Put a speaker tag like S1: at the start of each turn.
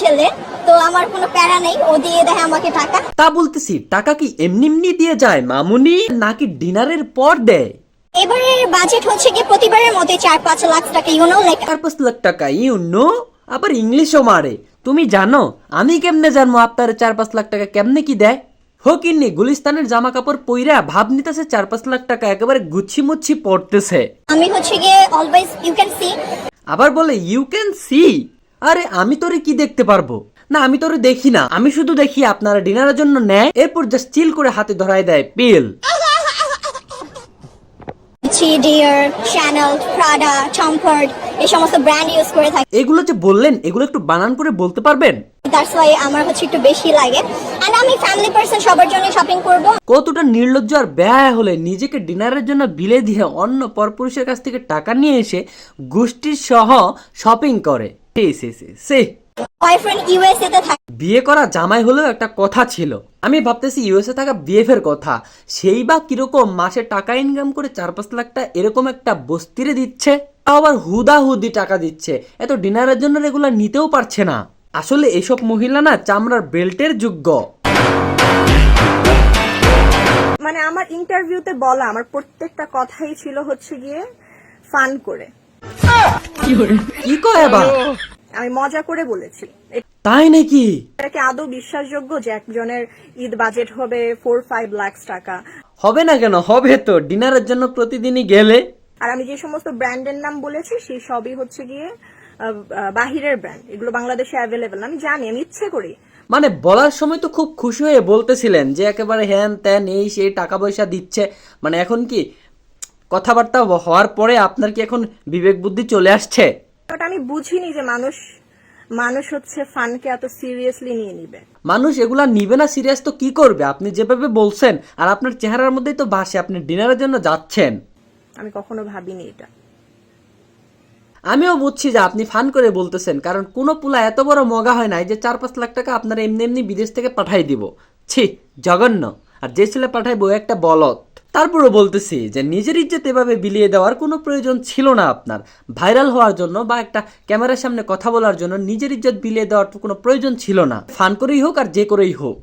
S1: ছেলে তো আমার কোনো প্যারা নেই ও দিয়ে দেয় আমাকে টাকা।
S2: তা বলতেছি টাকা কি এমনি এমনি দিয়ে যায় মামুনি নাকি ডিনারের পর দেয়?
S1: এবারে বাজেট হচ্ছে কি প্রতিবারের চার পাঁচ লাখ টাকা ইউনো লাইক
S2: চার পাঁচ লাখ টাকা ইউ নো আবার ইংলিশও মারে। তুমি জানো আমি কেমনে জানব আপনার চার পাঁচ লাখ টাকা কেমনে কি দেয়? হকিন্নি গুলিস্তানের জামা কাপড় পইরা ভাব নিতেছে চার পাঁচ লাখ টাকা একেবারে গুচ্ছি মুচ্ছি পড়তেছে।
S1: আমি হচ্ছে গিয়ে অলওয়েজ ইউ ক্যান সি
S2: আবার বলে ইউ ক্যান সি আরে আমি তোরে কি দেখতে পারব? না আমি তোরে দেখি না। আমি শুধু দেখি আপনারা ডিনারের জন্য নেয় এরপর জাস্ট চিল করে হাতে ধরায় দেয় pill.
S1: Dior Chanel Prada Tom Ford এই সমস্ত ব্র্যান্ড ইউজ করে থাকি।
S2: এগুলো যে বললেন এগুলো একটু বানান করে বলতে পারবেন?
S1: দ্যাটস ওয়াই আমার হচ্ছে একটু বেশি লাগে। এন্ড আমি ফ্যামিলি পার্সন সবার জন্য শপিং করব।
S2: কতটা নির্লজ্জ আর ব্যয় হলে নিজেকে ডিনারের জন্য বিলে দিয়ে অন্য পরপুরুষের কাছ থেকে টাকা নিয়ে এসে গোষ্ঠীর সহ শপিং করে। সে সে সে। সে
S1: বয়ফ্রেন্ড ইউএসএ তে থাকে।
S2: বিয়ে করা জামাই হলেও একটা কথা ছিল। আমি ভাবতেছি ইউএসএ থাকা বিএফ এর কথা। সেই বা কীরকম মাসে টাকা ইনকাম করে চার পাঁচ লাখ টাকা এরকম একটা বস্তিরে দিচ্ছে তাও আবার হুদা হুদি টাকা দিচ্ছে। এত ডিনারের জন্য রেগুলার নিতেও পারছে না। আসলে এসব মহিলা না চামড়ার বেল্টের যোগ্য।
S3: মানে আমার ইন্টারভিউতে বলা আমার প্রত্যেকটা কথাই ছিল হচ্ছে গিয়ে ফান করে।
S2: কি কয় আবার?
S3: আমি মজা করে বলেছি।
S2: তাই নাকি?
S3: এটা কি আদৌ বিশ্বাসযোগ্য যে একজনের ঈদ বাজেট হবে ফোর ফাইভ লাখ টাকা?
S2: হবে না কেন? হবে তো। ডিনারের জন্য প্রতিদিনই গেলে।
S3: আর আমি যে সমস্ত ব্র্যান্ডের নাম বলেছি সেই সবই হচ্ছে গিয়ে বাহিরের ব্র্যান্ড এগুলো বাংলাদেশে অ্যাভেলেবেল আমি জানি আমি ইচ্ছে করি।
S2: মানে বলার সময় তো খুব খুশি হয়ে বলতেছিলেন যে একেবারে হ্যান ত্যান এই সেই টাকা পয়সা দিচ্ছে। মানে এখন কি কথাবার্তা হওয়ার পরে আপনার কি এখন বিবেক বুদ্ধি চলে আসছে?
S3: আমি বুঝিনি যে মানুষ মানুষ হচ্ছে ফানকে এত সিরিয়াসলি নিয়ে নিবে।
S2: মানুষ এগুলা নিবে না সিরিয়াস তো কি করবে? আপনি যেভাবে বলছেন আর আপনার চেহারার মধ্যেই তো বাসে আপনি ডিনারের জন্য যাচ্ছেন।
S3: আমি কখনো ভাবিনি এটা।
S2: আমিও বুঝছি যে আপনি ফান করে বলতেছেন কারণ কোনো পুলা এত বড় মগা হয় নাই যে চার পাঁচ লাখ টাকা আপনার এমনি এমনি বিদেশ থেকে পাঠাই দিব। ছি জঘন্য। আর যে ছেলে পাঠাইবো একটা বলত তারপরও বলতেছি যে নিজের ইজ্জত এভাবে বিলিয়ে দেওয়ার কোনো প্রয়োজন ছিল না আপনার। ভাইরাল হওয়ার জন্য বা একটা ক্যামেরার সামনে কথা বলার জন্য নিজের ইজ্জত বিলিয়ে দেওয়ার কোনো প্রয়োজন ছিল না। ফান করেই হোক আর যে করেই হোক।